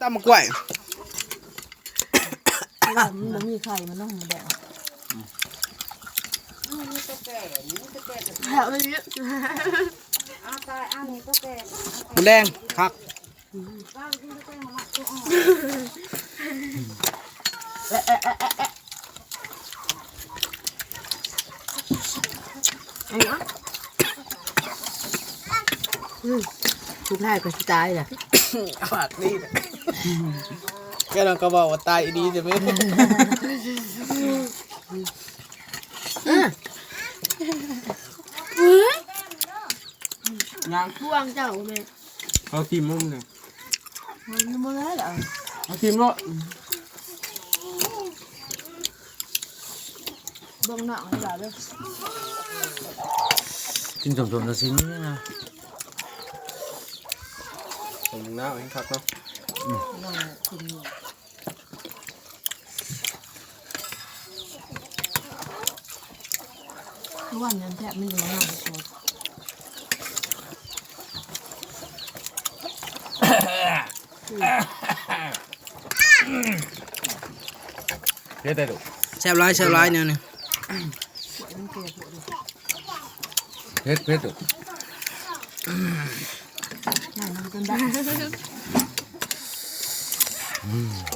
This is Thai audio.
ตำมะกล้วยว่ามันบ่มีไข่มันต้องแดงแถวนี้หมูแดงผักสุด ท้ายก็สิตายแหละผักนี่นะแกเราก็บอกว่าตายอีดีจะไหมยังพวงเจ้าแม่เอาทีมมึงเนี่ยมันบ่ได้แล้วเอาทีมเนาะเบิ่งหนังให้ล่ะเด้อกินสมๆตัวซินี่นะ ผมหน้าเองครับเนาะน้องคุณนี่ทุกวันนั้นแทบไม่ได้มาหาโคเฮ็ดได้ดูแซ่บร้ายแซ่บร้ายเนี่ยนี่มันเกลียดโพดดิเฮ็ดเฮ็ด ดูนั่นมันจนได้